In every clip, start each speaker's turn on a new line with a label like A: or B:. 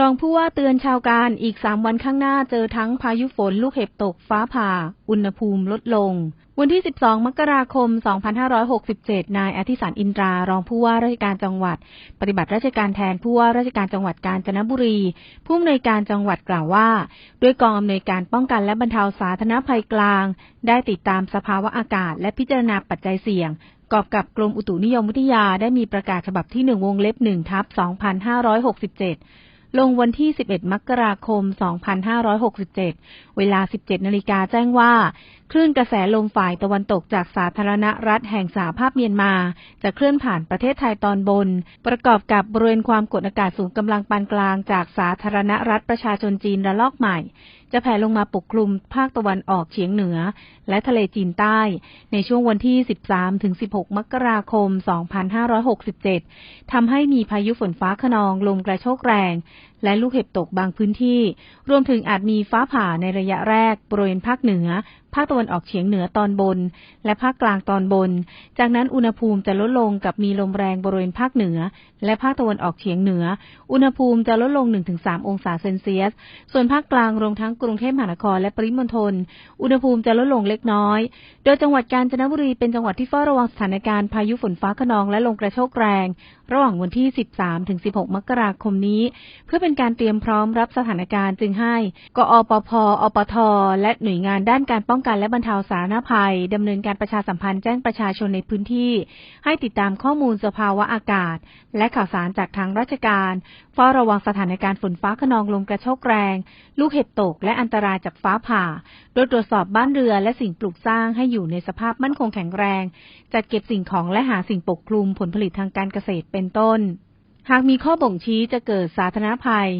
A: รองผู้ว่าเตือนชาวการอีก3วันข้างหน้าเจอทั้งพายุฝนลูกเห็บตกฟ้าผ่า อุณหภูมิลดลง วันที่ 12 มกราคม 2567 นายอธิสารอินทรารองผู้ว่าราชการจังหวัด ปฏิบัติราชการแทนผู้ว่าราชการจังหวัดกาญจนบุรี ผู้อำนวยการจังหวัดกล่าวว่า ด้วยกองอำนวยการป้องกันและบรรเทาสาธารณภัยกลาง ได้ติดตามสภาวะอากาศ และพิจารณาปัจจัยเสี่ยงกอบกับกรมอุตุนิยมวิทยาได้มีประกาศฉบับที่ 1 วงเล็บ1ทับ 2567 ลงวันที่ 11 มกราคม 2567 เวลา 17 นาฬิกาแจ้งว่า คลื่นกระแสลมฝ่ายตะวันตกจากสาธารณรัฐแห่งสหภาพเมียนมา จะเคลื่อนผ่านประเทศไทยตอนบน ประกอบกับบริเวณความกดอากาศสูงกำลังปานกลางจากสาธารณรัฐประชาชนจีนระลอกใหม่ จะแผ่ลงมาปกคลุมภาคตะวันออกเฉียงเหนือ และทะเลจีนใต้ ในช่วงวันที่ 13-16 มกราคม 2567 ทำให้มีพายุฝนฟ้าขนองลมกระโชกแรง และลูกเห็บตกบางพื้นที่ รวมถึงอาจมีฟ้าผ่าในระยะแรกบริเวณภาคเหนือภาคตะวันออกเฉียงเหนือตอนบน และภาคกลางตอนบน จากนั้นอุณหภูมิจะลดลงกับมีลมแรงบริเวณภาคเหนือ และภาคตะวันออกเฉียงเหนือ อุณหภูมิจะลดลง 1-3 องศาเซนเซียส ส่วนภาคกลางรวมทั้งกรุงเทพมหานครและปริมณฑล อุณหภูมิจะลดลงเล็กน้อย โดยจังหวัดกาญจนบุรีเป็นจังหวัดที่เฝ้าระวังสถานการณ์พายุฝนฟ้าขนองและลมกระโชกแรง ระหว่างวันที่ 13-16 มกราคมนี้ เพื่อเป็นการเตรียมพร้อมรับสถานการณ์จึงให้ กอปพอปท และหน่วยงานด้านการป้องกันและบรรเทาสาธารณภัยดำเนินการประชาสัมพันธ์แจ้งประชาชนในพื้นที่ ให้ติดตามข้อมูลสภาวะอากาศ และข่าวสารจากทางราชการเฝ้าระวังสถานการณ์ฝนฟ้าขนองลมกระโชกแรง ลูกเห็บตกและอันตรายจากฟ้าผ่า โดยตรวจสอบบ้านเรือและสิ่งปลูกสร้างให้อยู่ในสภาพมั่นคงแข็งแรง จัดเก็บสิ่งของและหาสิ่งปกคลุมผลผลิตทางการเกษตรเป็นต้น หากมีข้อบ่งชี้จะเกิดสาธารณภัย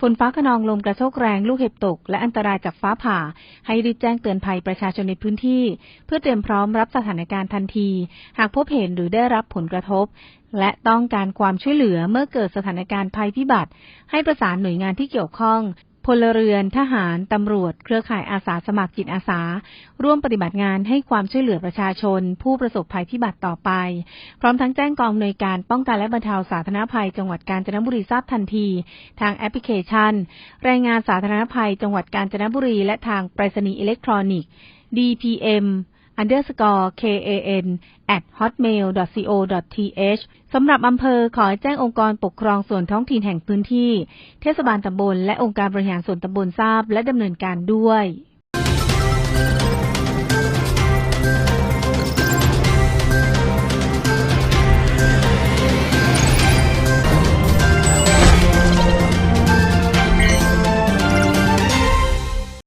A: ฝนฟ้าขนองลมกระโชกแรงลูกเห็บตก และอันตรายจากฟ้าผ่า ให้รีบแจ้งเตือนภัยประชาชนในพื้นที่ เพื่อเตรียมพร้อมรับสถานการณ์ทันที หากพบเห็นหรือได้รับผลกระทบ และต้องการความช่วยเหลือเมื่อเกิดสถานการณ์ภัยพิบัติ ให้ประสานหน่วยงานที่เกี่ยวข้อง พลเรือน ทหาร ตำรวจ เครือข่ายอาสาสมัครจิตอาสา ร่วมปฏิบัติงานให้ความช่วยเหลือประชาชน ผู้ประสบภัยพิบัติต่อไป พร้อมทั้งแจ้งกองหน่วยการป้องกันและบรรเทาสาธารณภัย จังหวัดกาญจนบุรีทราบทันที ทางแอปพลิเคชัน รายงานสาธารณภัย จังหวัดกาญจนบุรี และทางไปรษณีย์อิเล็กทรอนิกส์ DPM underscore kan at hotmail co th สำหรับอำเภอขอแจ้งองค์กรปกครองส่วนท้องถิ่นแห่งพื้นที่ เทศบาลตำบลและองค์การบริหารส่วนตำบลทราบและดำเนินการด้วย